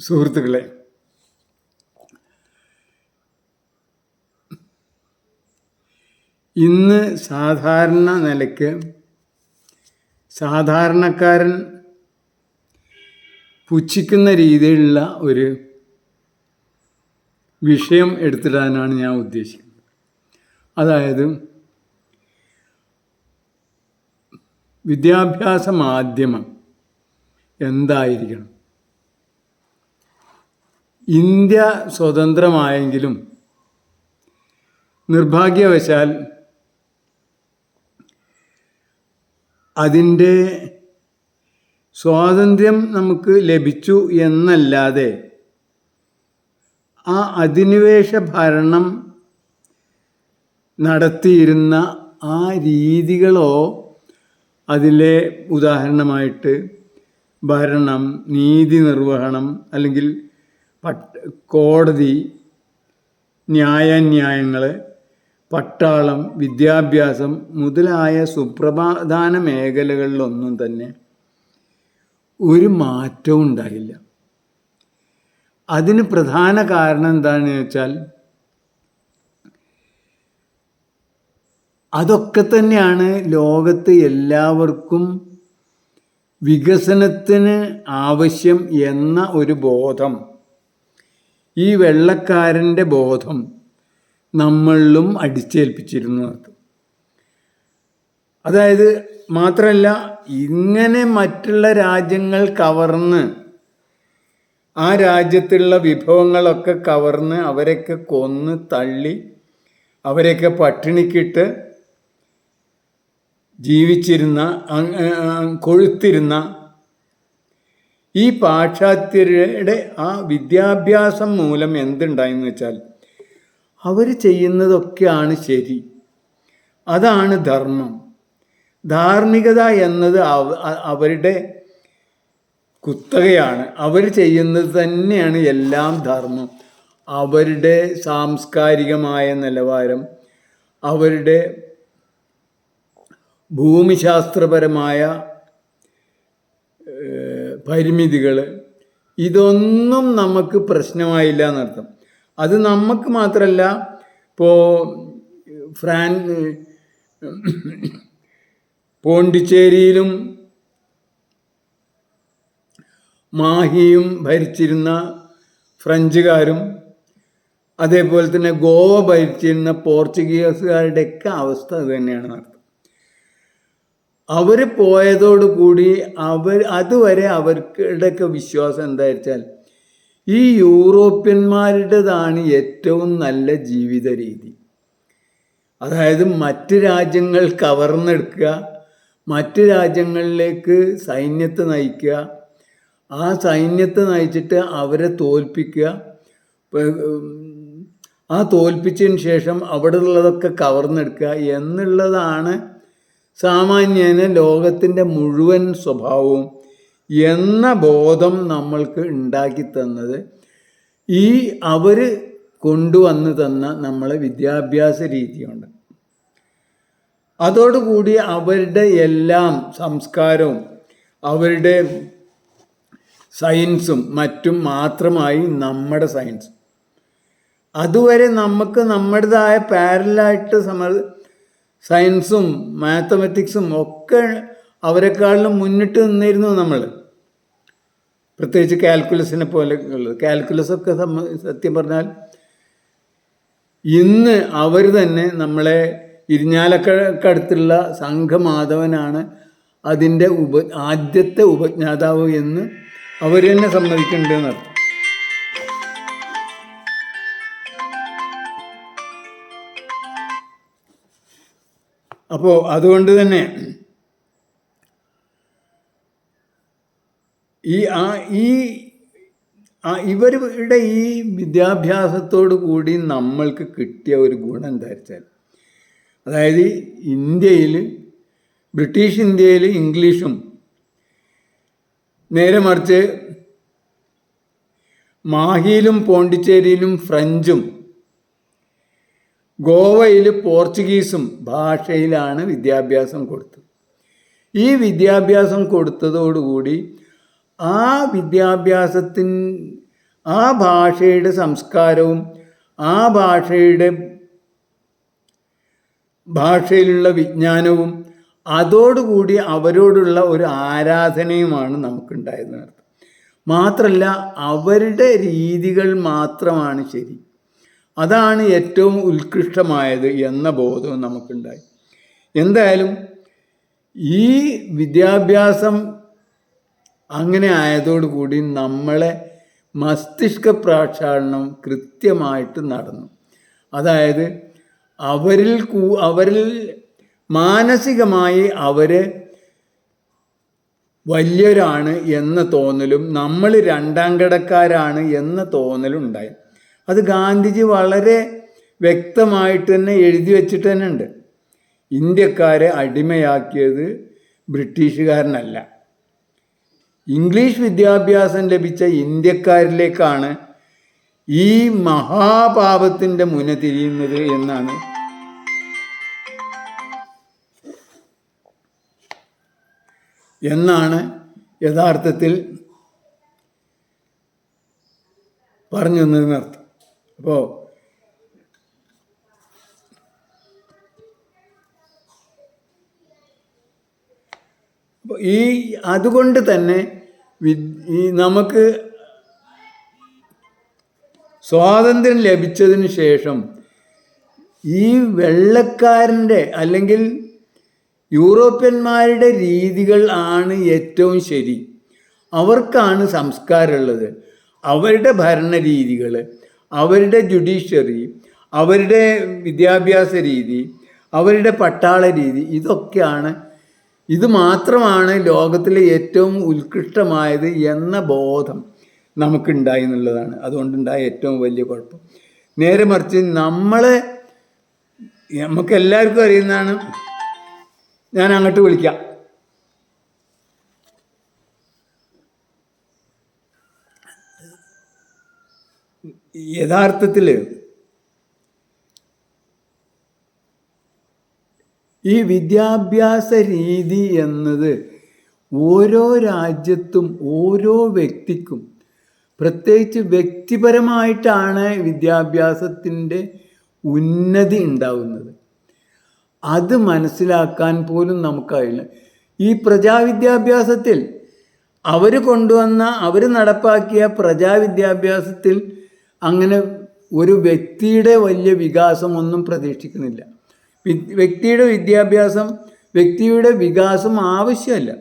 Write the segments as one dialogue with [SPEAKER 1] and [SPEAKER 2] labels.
[SPEAKER 1] സുഹൃത്തുക്കളെ ഇന്ന് സാധാരണ നിലയ്ക്ക് സാധാരണക്കാരൻ പുച്ഛിക്കുന്ന രീതിയിലുള്ള ഒരു വിഷയം എടുത്തിടാനാണ് ഞാൻ ഉദ്ദേശിക്കുന്നത്. അതായത് വിദ്യാഭ്യാസ മാധ്യമം എന്തായിരിക്കണം? ഇന്ത്യ സ്വതന്ത്രമായെങ്കിലും നിർഭാഗ്യവശാൽ അതിന്റെ സ്വാതന്ത്ര്യം നമുക്ക് ലഭിച്ചു എന്നല്ലാതെ ആ അധിനിവേശ ഭരണം നടത്തിയിരുന്ന ആ രീതികളോ അതിലെ ഉദാഹരണമായിട്ട് ഭരണം നീതി നിർവഹണം അല്ലെങ്കിൽ കോടതി ന്യായാന്യായങ്ങൾ പട്ടാളം വിദ്യാഭ്യാസം മുതലായ സുപ്രധാന മേഖലകളിലൊന്നും തന്നെ ഒരു മാറ്റവും ഉണ്ടായില്ല. അതിന് പ്രധാന കാരണം എന്താണെന്ന് വെച്ചാൽ അതൊക്കെ തന്നെയാണ് ലോകത്ത് എല്ലാവർക്കും വികസനത്തിന് ആവശ്യം എന്ന ഒരു ബോധം. ഈ വെള്ളക്കാരന്റെ ബോധം നമ്മളിലും അടിച്ചേൽപ്പിച്ചിരുന്നു അതായത് മാത്രമല്ല ഇങ്ങനെ മറ്റുള്ള രാജ്യങ്ങൾ കവർന്ന് ആ രാജ്യത്തുള്ള വിഭവങ്ങളൊക്കെ കവർന്ന് അവരെയൊക്കെ കൊന്ന് തള്ളി അവരെയൊക്കെ പട്ടിണിക്കിട്ട് ജീവിച്ചിരുന്ന കൊഴുത്തിരുന്ന ഈ പാശ്ചാത്യരുടെ ആ വിദ്യാഭ്യാസം മൂലം എന്തുണ്ടായെന്ന് വെച്ചാൽ അവർ ചെയ്യുന്നതൊക്കെയാണ് ശരി. അതാണ് ധർമ്മം. ധാർമ്മികത എന്നത് അവരുടെ കുത്തകയാണ്. അവർ ചെയ്യുന്നത് തന്നെയാണ് എല്ലാം ധർമ്മം. അവരുടെ സാംസ്കാരികമായ നിലവാരം അവരുടെ ഭൂമിശാസ്ത്രപരമായ പരിമിതികൾ ഇതൊന്നും നമുക്ക് പ്രശ്നമായില്ല എന്നർത്ഥം. അത് നമുക്ക് മാത്രമല്ല ഇപ്പോൾ ഫ്രാൻ പോണ്ടിച്ചേരിയിലും മാഹിയും ഭരിച്ചിരുന്ന ഫ്രഞ്ചുകാരും അതേപോലെ തന്നെ ഗോവ ഭരിച്ചിരുന്ന പോർച്ചുഗീസുകാരുടെയൊക്കെ അവസ്ഥ അത് തന്നെയാണ് നടത്തുന്നത്. അവർ പോയതോടുകൂടി അവർ അതുവരെ അവർക്കുടെയൊക്കെ വിശ്വാസം എന്താ വെച്ചാൽ ഈ യൂറോപ്യന്മാരുടേതാണ് ഏറ്റവും നല്ല ജീവിത രീതി. അതായത് മറ്റ് രാജ്യങ്ങൾ കവർന്നെടുക്കുക മറ്റ് രാജ്യങ്ങളിലേക്ക് സൈന്യത്തെ നയിക്കുക. ആ സൈന്യത്തെ നയിച്ചിട്ട് അവരെ തോൽപ്പിക്കുക. ആ തോൽപ്പിച്ചതിന് ശേഷം അവിടെ ഉള്ളതൊക്കെ കവർന്നെടുക്കുക എന്നുള്ളതാണ് സാമാന്യേന ലോകത്തിന്റെ മുഴുവൻ സ്വഭാവവും എന്ന ബോധം നമ്മൾക്ക് ഉണ്ടാക്കി തന്നത് ഈ അവർ കൊണ്ടുവന്ന് തന്ന നമ്മളെ വിദ്യാഭ്യാസ രീതിയുണ്ട്. അതോടുകൂടി അവരുടെ എല്ലാം സംസ്കാരവും അവരുടെ സയൻസും മറ്റും മാത്രമായി നമ്മുടെ സയൻസ്. അതുവരെ നമുക്ക് നമ്മുടേതായ പാരലായിട്ട് സമർ സയൻസും മാത്തമെറ്റിക്സും ഒക്കെ അവരെക്കാളിലും മുന്നിട്ട് നിന്നിരുന്നു നമ്മൾ. പ്രത്യേകിച്ച് കാൽക്കുലസിനെ പോലെ ഉള്ളത് കാൽക്കുലസൊക്കെ സത്യം പറഞ്ഞാൽ ഇന്ന് അവർ തന്നെ നമ്മളെ ഇരിഞ്ഞാലക്കടുത്തുള്ള സംഘമാധവനാണ് അതിന്റെ ഉപ ആദ്യത്തെ ഉപജ്ഞാതാവ് എന്ന് അവർ തന്നെ സമ്മതിക്കുന്നുണ്ട് അപ്പോൾ അതുകൊണ്ട് തന്നെ ഈ ആ ഈ ഇവരുടെ ഈ വിദ്യാഭ്യാസത്തോടു കൂടി നമ്മൾക്ക് കിട്ടിയ ഒരു ഗുണം എന്താ വെച്ചാൽ അതായത് ഇന്ത്യയിൽ ബ്രിട്ടീഷ് ഇന്ത്യയിൽ ഇംഗ്ലീഷും നേരെ മറിച്ച് മാഹിയിലും പോണ്ടിച്ചേരിയിലും ഫ്രഞ്ചും ഗോവയിൽ പോർച്ചുഗീസും ഭാഷയിലാണ് വിദ്യാഭ്യാസം കൊടുത്തത്. ഈ വിദ്യാഭ്യാസം കൊടുത്തതോടുകൂടി ആ വിദ്യാഭ്യാസത്തിൻ ആ ഭാഷയുടെ സംസ്കാരവും ആ ഭാഷയുടെ ഭാഷയിലുള്ള വിജ്ഞാനവും അതോടുകൂടി അവരോടുള്ള ഒരു ആരാധനയുമാണ് നമുക്കുണ്ടായതെന്ന് അർത്ഥം മാത്രമല്ല അവരുടെ രീതികൾ മാത്രമാണ് ശരി. അതാണ് ഏറ്റവും ഉത്കൃഷ്ടമായത് എന്ന ബോധവും നമുക്കുണ്ടായി. എന്തായാലും ഈ വിദ്യാഭ്യാസം അങ്ങനെ ആയതോടുകൂടി നമ്മളെ മസ്തിഷ്ക പ്രക്ഷാളനം കൃത്യമായിട്ട് നടന്നു. അതായത് അവരിൽ അവരിൽ മാനസികമായി അവർ വലിയവരാണ് എന്ന തോന്നലും നമ്മൾ രണ്ടാം കിടക്കാരാണ് എന്ന തോന്നലും ഉണ്ടായി അത് ഗാന്ധിജി വളരെ വ്യക്തമായിട്ട് തന്നെ എഴുതി വെച്ചിട്ട് തന്നെ ഉണ്ട്. ഇന്ത്യക്കാരെ അടിമയാക്കിയത് ബ്രിട്ടീഷുകാരനല്ല. ഇംഗ്ലീഷ് വിദ്യാഭ്യാസം ലഭിച്ച ഇന്ത്യക്കാരിലേക്കാണ് ഈ മഹാപാപത്തിന്റെ മുന തിരിയുന്നത് എന്നാണ് എന്നാണ് യഥാർത്ഥത്തിൽ പറഞ്ഞു തന്നതിനർത്ഥം അപ്പോൾ ഈ അതുകൊണ്ട് തന്നെ ഈ നമുക്ക് സ്വാതന്ത്ര്യം ലഭിച്ചതിന് ശേഷം ഈ വെള്ളക്കാരന്റെ അല്ലെങ്കിൽ യൂറോപ്യന്മാരുടെ രീതികൾ ആണ് ഏറ്റവും ശരി. അവർക്കാണ് സംസ്കാരമുള്ളത്. അവരുടെ ഭരണ രീതികൾ അവരുടെ ജുഡീഷ്യറി അവരുടെ വിദ്യാഭ്യാസ രീതി അവരുടെ പട്ടാള രീതി ഇതൊക്കെയാണ്. ഇത് മാത്രമാണ് ലോകത്തിലെ ഏറ്റവും ഉത്കൃഷ്ടമായത് എന്ന ബോധം നമുക്കുണ്ടായി എന്നുള്ളതാണ്. അതുകൊണ്ടുണ്ടായ ഏറ്റവും വലിയ കുഴപ്പം. നേരെ മറിച്ച് നമ്മളെ നമുക്കെല്ലാവർക്കും അറിയുന്നതാണ്. ഞാൻ അങ്ങോട്ട് വിളിക്കാം. യഥാർത്ഥത്തിൽ ഈ വിദ്യാഭ്യാസ രീതി എന്നത് ഓരോ രാജ്യത്തും ഓരോ വ്യക്തിക്കും പ്രത്യേകിച്ച് വ്യക്തിപരമായിട്ടാണ് വിദ്യാഭ്യാസത്തിന്റെ ഉന്നതി ഉണ്ടാവുന്നത്. അത് മനസ്സിലാക്കാൻ പോലും നമുക്കായില്ല ഈ പ്രജാവിദ്യാഭ്യാസത്തിൽ അവർ കൊണ്ടുവന്ന അവർ നടപ്പാക്കിയ പ്രജാവിദ്യാഭ്യാസത്തിൽ അങ്ങനെ ഒരു വ്യക്തിയുടെ വലിയ വികാസമൊന്നും പ്രതീക്ഷിക്കുന്നില്ല. വ്യക്തിയുടെ വിദ്യാഭ്യാസം വ്യക്തിയുടെ വികാസം ആവശ്യമല്ല.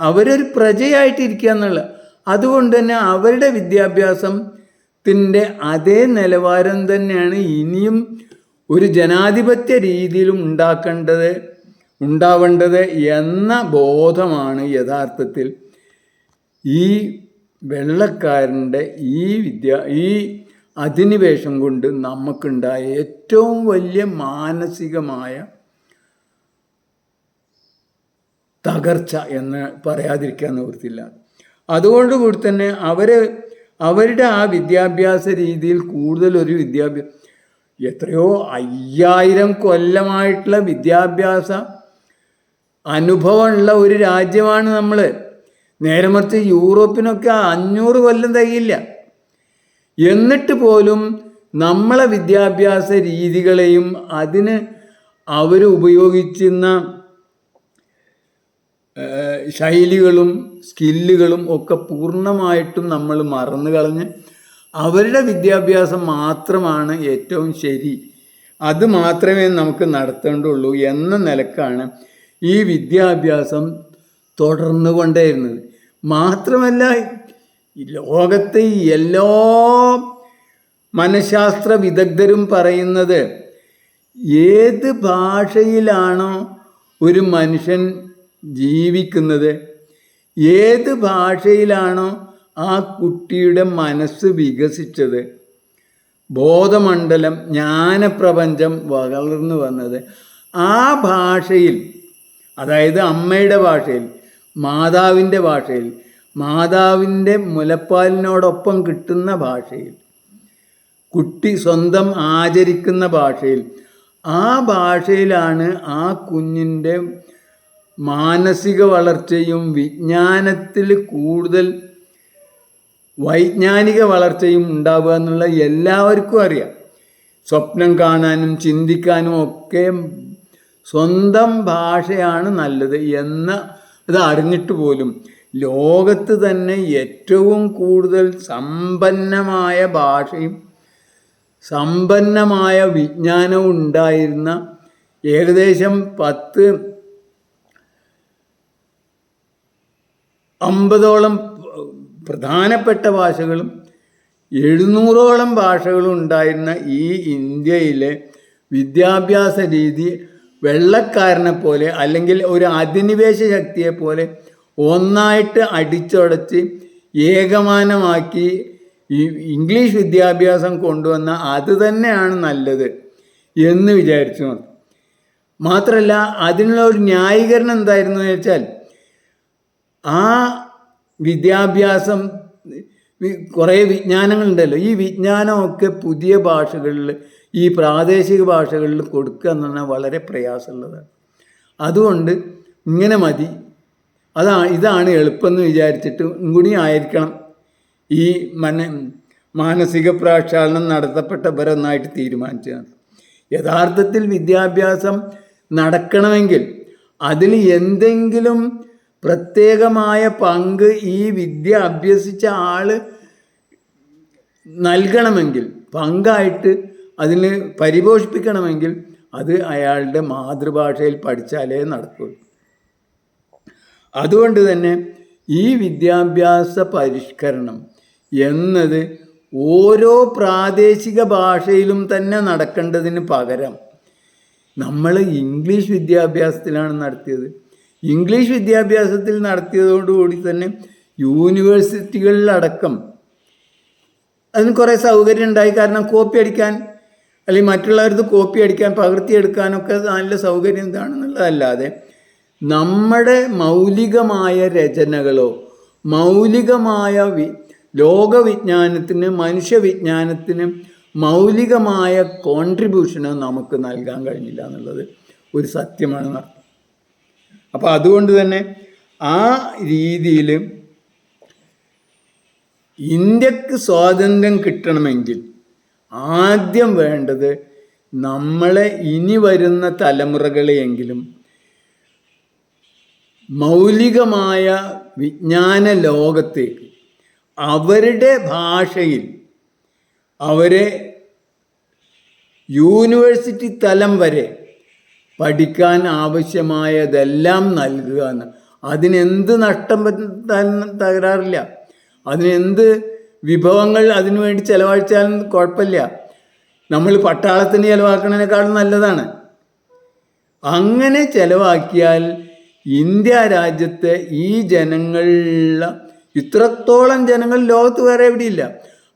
[SPEAKER 1] അവരൊരു പ്രജയായിട്ടിരിക്കുക എന്നുള്ള അതുകൊണ്ട് തന്നെ അവരുടെ വിദ്യാഭ്യാസത്തിന്റെ അതേ നിലവാരം തന്നെയാണ് ഇനിയും ഒരു ജനാധിപത്യ രീതിയിലും ഉണ്ടാക്കേണ്ടത് ഉണ്ടാവേണ്ടത് എന്ന ബോധമാണ് യഥാർത്ഥത്തിൽ ഈ വെള്ളക്കാരന്റെ ഈ വിദ്യ ഈ അധിനിവേശം കൊണ്ട് നമുക്കുണ്ടായ ഏറ്റവും വലിയ മാനസികമായ തകർച്ച എന്ന് പറയാതിരിക്കാൻ നിവൃത്തില്ല അതുകൊണ്ട് കൂടി തന്നെ അവരെ അവരുടെ ആ വിദ്യാഭ്യാസ രീതിയിൽ കൂടുതൽ ഒരു വിദ്യാഭ്യാസ എത്രയോ അയ്യായിരം കൊല്ലമായിട്ടുള്ള വിദ്യാഭ്യാസ അനുഭവമുള്ള ഒരു രാജ്യമാണ് നമ്മൾ നേരെ മറിച്ച് യൂറോപ്പിനൊക്കെ അഞ്ഞൂറ് കൊല്ലം തികയില്ല. എന്നിട്ട് പോലും നമ്മളെ വിദ്യാഭ്യാസ രീതികളെയും അതിന് അവർ ഉപയോഗിച്ചിരുന്ന ശൈലികളും സ്കില്ലുകളും ഒക്കെ പൂർണമായിട്ടും നമ്മൾ മറന്നു കളഞ്ഞ് അവരുടെ വിദ്യാഭ്യാസം മാത്രമാണ് ഏറ്റവും ശരി. അത് മാത്രമേ നമുക്ക് നടത്തേണ്ടുള്ളൂ എന്ന നിലക്കാണ് ഈ വിദ്യാഭ്യാസം തുടർന്നു കൊണ്ടേയിരുന്നത് മാത്രമല്ല ലോകത്തെ എല്ലാ മനഃശാസ്ത്ര വിദഗ്ധരും പറയുന്നത് ഏത് ഭാഷയിലാണോ ഒരു മനുഷ്യൻ ജീവിക്കുന്നത് ഏത് ഭാഷയിലാണോ ആ കുട്ടിയുടെ മനസ്സ് വികസിച്ചത് ബോധമണ്ഡലം ജ്ഞാനപ്രപഞ്ചം വളർന്നു വന്നത് ആ ഭാഷയിൽ അതായത് അമ്മയുടെ ഭാഷയിൽ മാതാവിന്റെ ഭാഷയിൽ മാതാവിന്റെ മുലപ്പാലിനോടൊപ്പം കിട്ടുന്ന ഭാഷയിൽ കുട്ടി സ്വന്തം ആചരിക്കുന്ന ഭാഷയിൽ ആ ഭാഷയിലാണ് ആ കുഞ്ഞിന്റെ മാനസിക വളർച്ചയും വിജ്ഞാനത്തിൽ കൂടുതൽ വൈജ്ഞാനിക വളർച്ചയും ഉണ്ടാവുക എന്നുള്ള എല്ലാവർക്കും അറിയാം. സ്വപ്നം കാണാനും ചിന്തിക്കാനും ഒക്കെ സ്വന്തം ഭാഷയാണ് നല്ലത് എന്ന് ഇത് അറിഞ്ഞിട്ട് പോലും ലോകത്ത് തന്നെ ഏറ്റവും കൂടുതൽ സമ്പന്നമായ ഭാഷയും സമ്പന്നമായ വിജ്ഞാനവും ഉണ്ടായിരുന്ന ഏകദേശം പത്ത് അമ്പതോളം പ്രധാനപ്പെട്ട ഭാഷകളും എഴുന്നൂറോളം ഭാഷകളും ഉണ്ടായിരുന്ന ഈ ഇന്ത്യയിലെ വിദ്യാഭ്യാസ രീതി വെള്ളക്കാരനെ പോലെ അല്ലെങ്കിൽ ഒരു അധിനിവേശ ശക്തിയെ പോലെ ഒന്നായിട്ട് അടിച്ചുടച്ച് ഏകമാനമാക്കി ഈ ഇംഗ്ലീഷ് വിദ്യാഭ്യാസം കൊണ്ടുവന്ന അത് തന്നെയാണ് നല്ലത് എന്ന് വിചാരിച്ചു മാത്രം. മാത്രമല്ല അതിനുള്ള ഒരു ന്യായീകരണം എന്തായിരുന്നു എന്ന് വെച്ചാൽ ആ വിദ്യാഭ്യാസം കുറേ വിജ്ഞാനങ്ങളുണ്ടല്ലോ ഈ വിജ്ഞാനമൊക്കെ പുതിയ ഭാഷകളിൽ ഈ പ്രാദേശിക ഭാഷകളിൽ കൊടുക്കുക എന്ന് പറഞ്ഞാൽ വളരെ പ്രയാസമുള്ളതാണ്. അതുകൊണ്ട് ഇങ്ങനെ മതി. അതാ ഇതാണ് എളുപ്പമെന്ന് വിചാരിച്ചിട്ട് ഇങ്ങനെ ആയിരിക്കണം. ഈ മന മാനസിക പ്രക്ഷാളനം നടത്തപ്പെട്ടവരൊന്നായിട്ട് തീരുമാനിച്ചതാണ്. യഥാർത്ഥത്തിൽ വിദ്യാഭ്യാസം നടക്കണമെങ്കിൽ അതിൽ എന്തെങ്കിലും പ്രത്യേകമായ പങ്ക് ഈ വിദ്യ അഭ്യസിച്ച ആൾ നൽകണമെങ്കിൽ പങ്കായിട്ട് അതിന് പരിപോഷിപ്പിക്കണമെങ്കിൽ അത് അയാളുടെ മാതൃഭാഷയിൽ പഠിച്ചാലേ നടക്കൂ. അതുകൊണ്ട് തന്നെ ഈ വിദ്യാഭ്യാസ പരിഷ്കരണം എന്നത് ഓരോ പ്രാദേശിക ഭാഷയിലും തന്നെ നടക്കേണ്ടതിന് പകരം നമ്മൾ ഇംഗ്ലീഷ് വിദ്യാഭ്യാസത്തിലാണ് നടത്തിയത്. ഇംഗ്ലീഷ് വിദ്യാഭ്യാസത്തിൽ നടത്തിയതോടുകൂടി തന്നെ യൂണിവേഴ്സിറ്റികളിലടക്കം അതിന് കുറേ സൗകര്യം ഉണ്ടായി. കാരണം കോപ്പി അടിക്കാൻ അല്ലെങ്കിൽ മറ്റുള്ളവരുടെ കോപ്പി അടിക്കാൻ പകർത്തിയെടുക്കാനൊക്കെ നല്ല സൗകര്യം എന്താണെന്നുള്ളതല്ലാതെ നമ്മുടെ മൗലികമായ രചനകളോ മൗലികമായ വി ലോകവിജ്ഞാനത്തിന് മനുഷ്യവിജ്ഞാനത്തിന് മൗലികമായ കോൺട്രിബ്യൂഷനോ നമുക്ക് നൽകാൻ കഴിഞ്ഞില്ല എന്നുള്ളത് ഒരു സത്യമാണ് അപ്പോൾ അതുകൊണ്ട് തന്നെ ആ രീതിയിൽ ഇന്ത്യയ്ക്ക് സ്വാതന്ത്ര്യം കിട്ടണമെങ്കിൽ ആദ്യം വേണ്ടത് നമ്മളെ ഇനി വരുന്ന തലമുറകളെയെങ്കിലും മൗലികമായ വിജ്ഞാന ലോകത്തേക്ക് അവരുടെ ഭാഷയിൽ അവരെ യൂണിവേഴ്സിറ്റി തലം വരെ പഠിക്കാൻ ആവശ്യമായതെല്ലാം നൽകുക എന്ന്. അതിനെന്ത് നഷ്ടം തകരാറില്ല. അതിനെന്ത് വിഭവങ്ങൾ അതിനുവേണ്ടി ചിലവഴിച്ചാലും കുഴപ്പമില്ല. നമ്മൾ പട്ടാളത്തിന് ചിലവാക്കുന്നതിനേക്കാളും നല്ലതാണ്. അങ്ങനെ ചിലവാക്കിയാൽ ഇന്ത്യ രാജ്യത്തെ ഈ ജനങ്ങളുടെ ഇത്രത്തോളം ജനങ്ങൾ ലോകത്ത് വേറെ എവിടെയില്ല.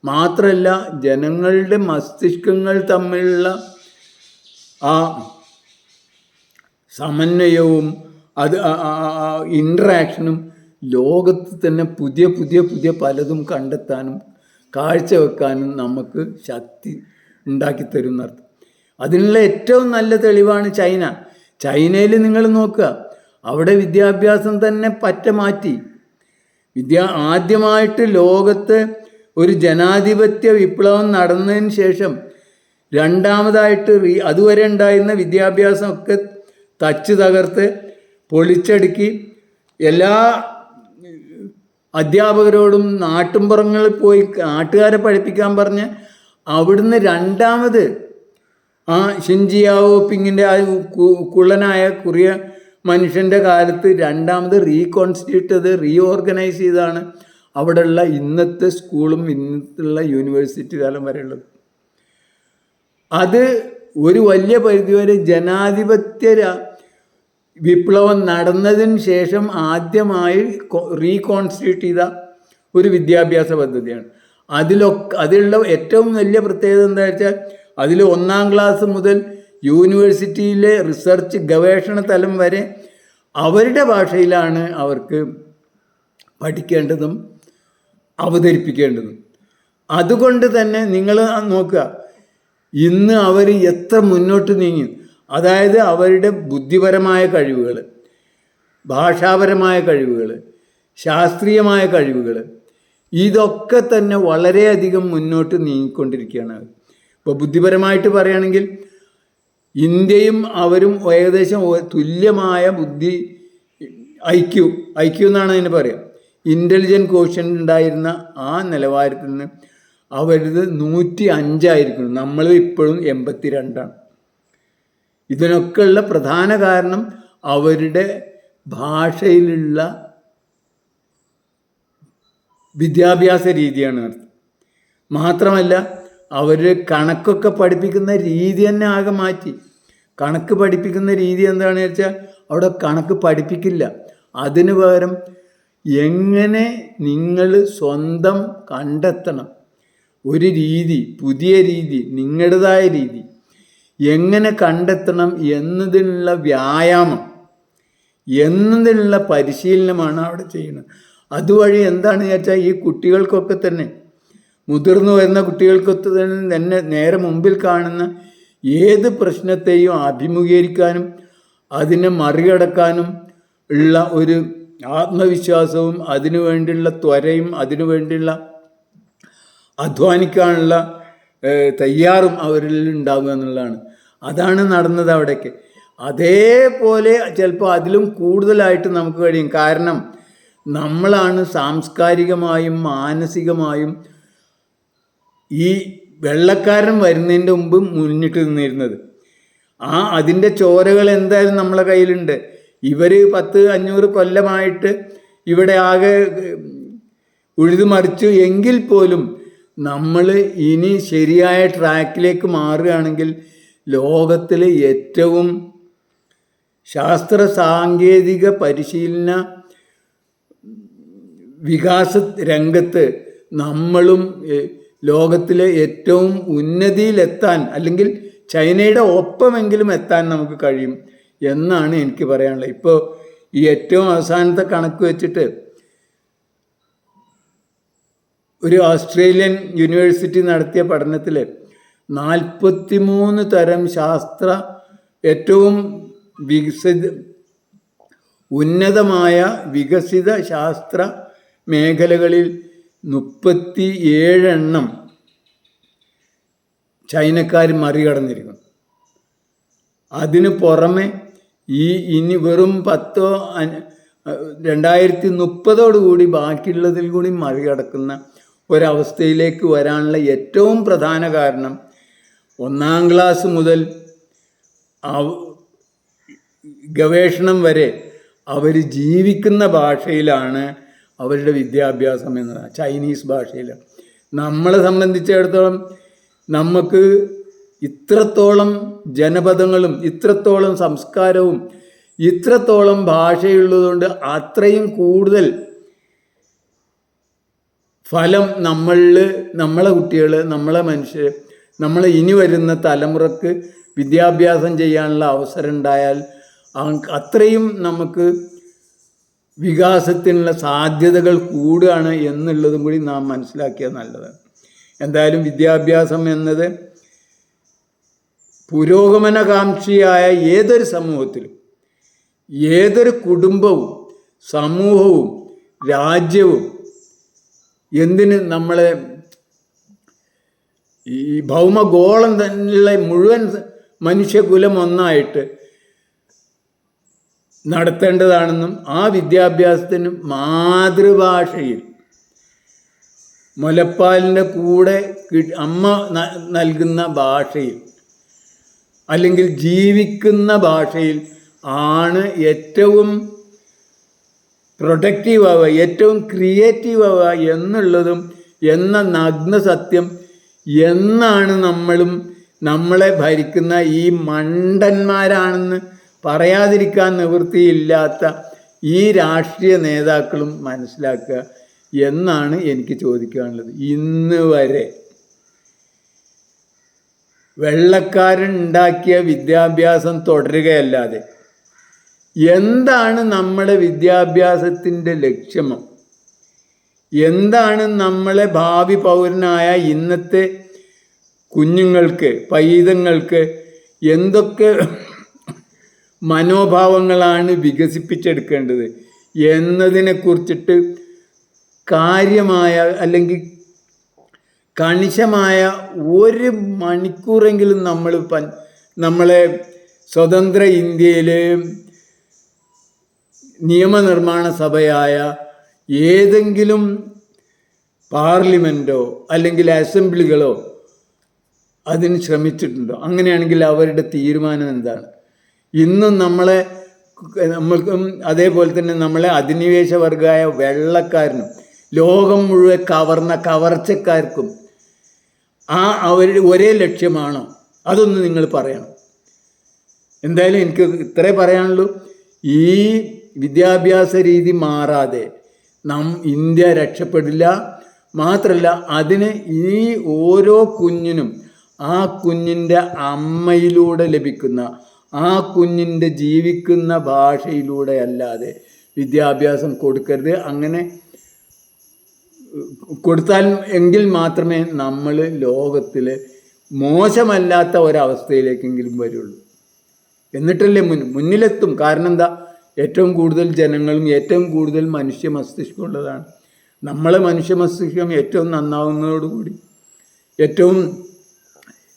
[SPEAKER 1] മാത്രമല്ല ജനങ്ങളുടെ മസ്തിഷ്കങ്ങൾ തമ്മിലുള്ള ആ സമന്വയവും അത് ഇൻട്രാക്ഷനും ലോകത്ത് തന്നെ പുതിയ പുതിയ പുതിയ പലതും കണ്ടെത്താനും കാഴ്ചവെക്കാനും നമുക്ക് ശക്തി ഉണ്ടാക്കി തരും എന്നർത്ഥം അതിനുള്ള ഏറ്റവും നല്ല തെളിവാണ് ചൈന. ചൈനയിൽ നിങ്ങൾ നോക്കുക. അവിടെ വിദ്യാഭ്യാസം തന്നെ പറ്റ മാറ്റി. വിദ്യാ ആദ്യമായിട്ട് ലോകത്ത് ഒരു ജനാധിപത്യ വിപ്ലവം നടന്നതിന് ശേഷം രണ്ടാമതായിട്ട് അതുവരെ ഉണ്ടായിരുന്ന വിദ്യാഭ്യാസമൊക്കെ തച്ച് തകർത്ത് പൊളിച്ചടുക്കി എല്ലാ അധ്യാപകരോടും നാട്ടുംപുറങ്ങളിൽ പോയി നാട്ടുകാരെ പഠിപ്പിക്കാൻ പറഞ്ഞ് അവിടുന്ന് രണ്ടാമത് ആ ഷിൻജിയാവോ പിങ്ങിന്റെ ആ കുള്ളനായ കുറിയ മനുഷ്യന്റെ കാലത്ത് രണ്ടാമത് റീകോൺസ്റ്റിറ്റ്യൂട്ട് ചെയ്ത് റീഓർഗനൈസ് ചെയ്താണ് അവിടെയുള്ള ഇന്നത്തെ സ്കൂളും ഇന്നത്തുള്ള യൂണിവേഴ്സിറ്റി കാലം വരെയുള്ളത്. അത് ഒരു വലിയ പരിധിവരെ ജനാധിപത്യ വിപ്ലവം നടന്നതിന് ശേഷം ആദ്യമായി റീകോൺസ്റ്റിറ്റ്യൂട്ട് ചെയ്ത ഒരു വിദ്യാഭ്യാസ പദ്ധതിയാണ്. അതിലൊക്കെ അതിലുള്ള ഏറ്റവും വലിയ പ്രത്യേകത എന്താ വെച്ചാൽ അതിൽ ഒന്നാം ക്ലാസ് മുതൽ യൂണിവേഴ്സിറ്റിയിലെ റിസർച്ച് ഗവേഷണ തലം വരെ അവരുടെ ഭാഷയിലാണ് അവർക്ക് പഠിക്കേണ്ടതും അവതരിപ്പിക്കേണ്ടതും. അതുകൊണ്ട് തന്നെ നിങ്ങൾ നോക്കുക ഇന്ന് അവർ എത്ര മുന്നോട്ട് നീങ്ങി. അതായത് അവരുടെ ബുദ്ധിപരമായ കഴിവുകൾ ഭാഷാപരമായ കഴിവുകൾ ശാസ്ത്രീയമായ കഴിവുകൾ ഇതൊക്കെ തന്നെ വളരെയധികം മുന്നോട്ട് നീങ്ങിക്കൊണ്ടിരിക്കുകയാണ്. ഇപ്പോൾ ബുദ്ധിപരമായിട്ട് പറയുകയാണെങ്കിൽ ഇന്ത്യയും അവരും ഏകദേശം തുല്യമായ ബുദ്ധി ഐക്യു ഐക്യു എന്നാണ് അതിന് പറയുക ഇന്റലിജന്റ് ക്വസ്റ്റ്യൻ ഉണ്ടായിരുന്ന ആ നിലവാരത്തിൽ നിന്ന് അവരത് നൂറ്റി അഞ്ചായിരിക്കുന്നു നമ്മൾ ഇപ്പോഴും എൺപത്തി രണ്ടാണ് ഇതിനൊക്കെയുള്ള പ്രധാന കാരണം അവരുടെ ഭാഷയിലുള്ള വിദ്യാഭ്യാസ രീതിയാണ്. മാത്രമല്ല അവർ കണക്കൊക്കെ പഠിപ്പിക്കുന്ന രീതി തന്നെ ആകെ മാറ്റി. കണക്ക് പഠിപ്പിക്കുന്ന രീതി എന്താണെന്ന് വെച്ചാൽ അവിടെ കണക്ക് പഠിപ്പിക്കില്ല. അതിന് പകരം എങ്ങനെ നിങ്ങൾ സ്വന്തം കണ്ടെത്തണം? ഒരു രീതി പുതിയ രീതി നിങ്ങളുടേതായ രീതി. എങ്ങനെ കണ്ടെത്തണം എന്നതിനുള്ള വ്യായാമം എന്നതിനുള്ള പരിശീലനമാണ് അവിടെ ചെയ്യുന്നത്. അതുവഴി എന്താണെന്ന് വെച്ചാൽ ഈ കുട്ടികൾക്കൊക്കെ തന്നെ മുതിർന്നു വരുന്ന കുട്ടികൾക്കൊക്കെ തന്നെ നേരെ മുമ്പിൽ കാണുന്ന ഏത് പ്രശ്നത്തെയും അഭിമുഖീകരിക്കാനും അതിനെ മറികടക്കാനും ഉള്ള ഒരു ആത്മവിശ്വാസവും അതിനു വേണ്ടിയുള്ള ത്വരയും അതിനു വേണ്ടിയുള്ള അധ്വാനിക്കാനുള്ള തയ്യാറും അവരിൽ ഉണ്ടാവുക എന്നുള്ളതാണ്. അതാണ് നടന്നത് അവിടേക്ക്. അതേപോലെ ചിലപ്പോൾ അതിലും കൂടുതലായിട്ട് നമുക്ക് കഴിയും. കാരണം നമ്മളാണ് സാംസ്കാരികമായും മാനസികമായും ഈ വെള്ളക്കാരൻ വരുന്നതിന്റെ മുമ്പ് മുന്നിട്ട് നിന്നിരുന്നത്. ആ അതിന്റെ ചോരകൾ എന്തായാലും നമ്മളെ കയ്യിലുണ്ട്. ഇവർ പത്ത് അഞ്ഞൂറ് കൊല്ലമായിട്ട് ഇവിടെ ആകെ ഉഴുതുമറിച്ചു. എങ്കിൽ പോലും നമ്മൾ ഇനി ശരിയായ ട്രാക്കിലേക്ക് മാറുകയാണെങ്കിൽ ലോകത്തിലെ ഏറ്റവും ശാസ്ത്ര സാങ്കേതിക പരിശീലന വികാസ രംഗത്ത് നമ്മളും ലോകത്തിലെ ഏറ്റവും ഉന്നതിയിലെത്താൻ അല്ലെങ്കിൽ ചൈനയുടെ ഒപ്പമെങ്കിലും എത്താൻ നമുക്ക് കഴിയും എന്നാണ് എനിക്ക് പറയാനുള്ളത്. ഇപ്പോൾ ഈ ഏറ്റവും അവസാനത്തെ കണക്ക് വെച്ചിട്ട് ഒരു ഓസ്ട്രേലിയൻ യൂണിവേഴ്സിറ്റി നടത്തിയ പഠനത്തിൽ നാൽപ്പത്തിമൂന്ന് തരം ശാസ്ത്ര ഏറ്റവും വികസിത ഉന്നതമായ വികസിത ശാസ്ത്ര മേഖലകളിൽ മുപ്പത്തി ഏഴെണ്ണം ചൈനക്കാർ മറികടന്നിരിക്കുന്നു. അതിന് പുറമെ ഈ ഇനി വെറും പത്തോ രണ്ടായിരത്തി മുപ്പതോടുകൂടി ബാക്കിയുള്ളതിൽ കൂടി മറികടക്കുന്ന ഒരവസ്ഥയിലേക്ക് വരാനുള്ള ഏറ്റവും പ്രധാന കാരണം ഒന്നാം ക്ലാസ് മുതൽ ഗവേഷണം വരെ അവർ ജീവിക്കുന്ന ഭാഷയിലാണ് അവരുടെ വിദ്യാഭ്യാസം എന്നതാണ് ചൈനീസ് ഭാഷയിൽ. നമ്മളെ സംബന്ധിച്ചിടത്തോളം നമുക്ക് ഇത്രത്തോളം ജനപദങ്ങളും ഇത്രത്തോളം സംസ്കാരവും ഇത്രത്തോളം ഭാഷയുള്ളതുകൊണ്ട് അത്രയും കൂടുതൽ ഫലം നമ്മളിൽ നമ്മളെ കുട്ടികൾ നമ്മളെ മനുഷ്യർ നമ്മൾ ഇനി വരുന്ന തലമുറയ്ക്ക് വിദ്യാഭ്യാസം ചെയ്യാനുള്ള അവസരം ഉണ്ടായാൽ അത്രയും നമുക്ക് വികാസത്തിനുള്ള സാധ്യതകൾ കൂടുകയാണ് എന്നുള്ളതും കൂടി നാം മനസ്സിലാക്കിയാൽ നല്ലതാണ് എന്തായാലും വിദ്യാഭ്യാസം എന്നത് പുരോഗമനകാംക്ഷിയായ ഏതൊരു സമൂഹത്തിലും ഏതൊരു കുടുംബവും സമൂഹവും രാജ്യവും എന്തിന് നമ്മളെ ഈ ഭൗമഗോളം തന്നെയുള്ള മുഴുവൻ മനുഷ്യകുലം ഒന്നായിട്ട് നടത്തേണ്ടതാണെന്നും ആ വിദ്യാഭ്യാസത്തിന് മാതൃഭാഷയിൽ മുലപ്പാലിന്റെ കൂടെ അമ്മ നൽകുന്ന ഭാഷയിൽ അല്ലെങ്കിൽ ജീവിക്കുന്ന ഭാഷയിൽ ആണ് ഏറ്റവും പ്രൊഡക്റ്റീവ് ആവുക ഏറ്റവും ക്രിയേറ്റീവ് ആവുക എന്നുള്ളതും എന്ന നഗ്ന സത്യം എന്നാണ് നമ്മളും നമ്മളെ ഭരിക്കുന്ന ഈ മണ്ടന്മാരാണെന്ന് പറയാതിരിക്കാൻ നിവൃത്തിയില്ലാത്ത ഈ രാഷ്ട്രീയ നേതാക്കളും മനസ്സിലാക്കുക എന്നാണ് എനിക്ക് ചോദിക്കാനുള്ളത്. ഇന്ന് വരെ വെള്ളക്കാരൻ ഉണ്ടാക്കിയ വിദ്യാഭ്യാസം തുടരുകയല്ലാതെ എന്താണ് നമ്മുടെ വിദ്യാഭ്യാസത്തിന്റെ ലക്ഷ്യം? എന്താണ് നമ്മളെ ഭാവി പൗരനായ ഇന്നത്തെ കുഞ്ഞുങ്ങൾക്ക് പൈതങ്ങൾക്ക് എന്തൊക്കെ മനോഭാവങ്ങളാണ് വികസിപ്പിച്ചെടുക്കേണ്ടത് എന്നതിനെക്കുറിച്ചിട്ട് കാര്യമായ അല്ലെങ്കിൽ കണിശമായ ഒരു മണിക്കൂറെങ്കിലും നമ്മൾ പ നമ്മളെ സ്വതന്ത്ര ഇന്ത്യയിൽ നിയമനിർമ്മാണ സഭയായ ഏതെങ്കിലും പാർലമെന്റോ അല്ലെങ്കിൽ അസംബ്ലികളോ അതിന് ശ്രമിച്ചിട്ടുണ്ടോ? അങ്ങനെയാണെങ്കിൽ അവരുടെ തീരുമാനം എന്താണ്? ഇന്നും നമ്മളെ നമ്മൾക്കും അതേപോലെ തന്നെ നമ്മളെ അധിനിവേശ വർഗമായ വെള്ളക്കാരനും ലോകം മുഴുവൻ കവർന്ന കവർച്ചക്കാർക്കും ആ അവരുടെ ഒരേ ലക്ഷ്യമാണോ? അതൊന്ന് നിങ്ങൾ പറയണം. എന്തായാലും എനിക്ക് ഇത്രേ പറയാനുള്ളൂ. ഈ വിദ്യാഭ്യാസ രീതി മാറാതെ നാം ഇന്ത്യ രക്ഷപ്പെടില്ല. മാത്രമല്ല അതിന് ഈ ഓരോ കുഞ്ഞിനും ആ കുഞ്ഞിന്റെ അമ്മയിലൂടെ ലഭിക്കുന്ന ആ കുഞ്ഞിന്റെ ജീവിക്കുന്ന ഭാഷയിലൂടെ അല്ലാതെ വിദ്യാഭ്യാസം കൊടുക്കരുത്. അങ്ങനെ കൊടുത്താൽ എങ്കിൽ മാത്രമേ നമ്മൾ ലോകത്തിൽ മോശമല്ലാത്ത ഒരവസ്ഥയിലേക്കെങ്കിലും വരുള്ളൂ. എന്നിട്ടല്ലേ മുൻ മുന്നിലെത്തും. കാരണം എന്താ? ഏറ്റവും കൂടുതൽ ജനങ്ങളും ഏറ്റവും കൂടുതൽ മനുഷ്യ മസ്തിഷ്കമുള്ളതാണ് നമ്മളെ മനുഷ്യ മസ്തിഷ്കം ഏറ്റവും നന്നാവുന്നതോടുകൂടി ഏറ്റവും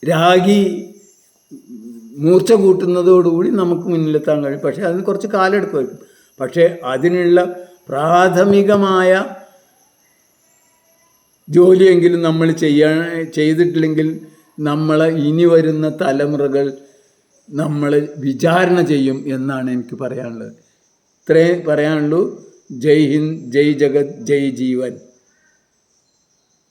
[SPEAKER 1] രാഗി മൂർച്ച കൂട്ടുന്നതോടുകൂടി നമുക്ക് മുന്നിലെത്താൻ കഴിയും. പക്ഷേ അതിന് കുറച്ച് കാലം എടുക്കുമായിരിക്കും പക്ഷേ അതിനുള്ള പ്രാഥമികമായ ജോലിയെങ്കിലും നമ്മൾ ചെയ്യാൻ ചെയ്തിട്ടില്ലെങ്കിൽ നമ്മളെ ഇനി വരുന്ന തലമുറകൾ നമ്മൾ വിചാരണ ചെയ്യും എന്നാണ് എനിക്ക് പറയാനുള്ളത്. ഇത്രേ പറയാനുള്ളൂ. ജയ് ഹിന്ദ് ജയ് ജഗത് ജയ് ജീവൻ.